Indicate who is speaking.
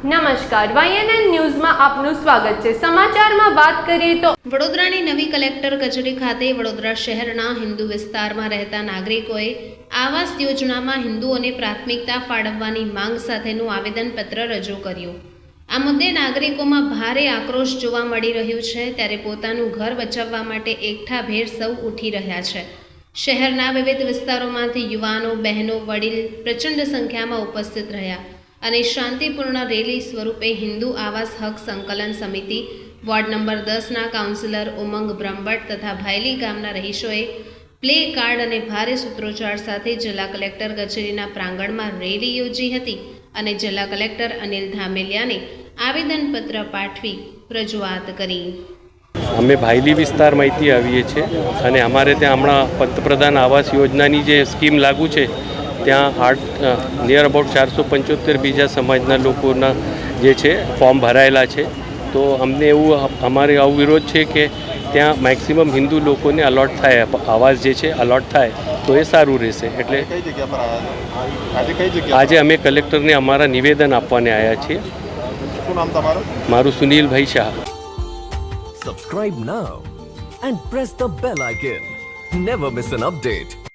Speaker 1: નમસ્કાર વાયએનએન ન્યૂઝમાં આપનું સ્વાગત છે. સમાચારમાં વાત કરીએ તો
Speaker 2: વડોદરાની નવી કલેક્ટર કચેરી ખાતે વડોદરા શહેરના હિન્દુ વિસ્તારમાં રહેતા નાગરિકોએ આવાસ યોજનામાં હિન્દુઓને પ્રાથમિકતા ફાળવવાની માંગ સાથેનું આવેદનપત્ર રજૂ કર્યું. આ મુદ્દે નાગરિકોમાં ભારે આક્રોશ જોવા મળી રહ્યું છે. ત્યારે પોતાનું ઘર બચાવવા માટે એકઠા ભેર સૌ ઉઠી રહ્યા છે. શહેરના વિવિધ વિસ્તારોમાંથી યુવાનો, બહેનો, વડીલ પ્રચંડ સંખ્યામાં ઉપસ્થિત રહ્યા. અને શાંતિપૂર્ણ રેલી સ્વરૂપે હિન્દુ આવાસ હક સંકલન સમિતિ, વોર્ડ નંબર દસના કાઉન્સિલર ઉમંગ બ્રહ્મભટ્ટ તથા ભાયલી ગામના રહીશોએ પ્લે કાર્ડ અને ભારે સૂત્રોચ્ચાર સાથે જિલ્લા કલેક્ટર કચેરીના પ્રાંગણમાં રેલી યોજી હતી અને જિલ્લા કલેક્ટર અનિલ ધામેલિયાને આવેદનપત્ર પાઠવી રજૂઆત કરી.
Speaker 3: અમે ભાયલી વિસ્તારમાંથી આવીએ છીએ અને અમારે ત્યાં હમણાં પંતપ્રધાન આવાસ યોજનાની જે સ્કીમ લાગુ છે ત્યાં આઠ નિયર અબાઉટ ચારસો પંચોતેર બીજા સમાજના લોકોના જે છે ફોર્મ ભરાયેલા છે. તો અમને એવું અમારે આવું વિરોધ છે કે ત્યાં મેક્સિમમ હિન્દુ લોકોને અલોટ થાય આવાસ જે છે અલોટ થાય તો એ સારું રહેશે. એટલે
Speaker 4: આજે કઈ જગ્યા
Speaker 3: આજે અમે કલેક્ટરને અમારા નિવેદન આપવાને આવ્યા છીએ. મારું Sunilbhai Shah.
Speaker 5: Subscribe now and press the bell icon never miss an update.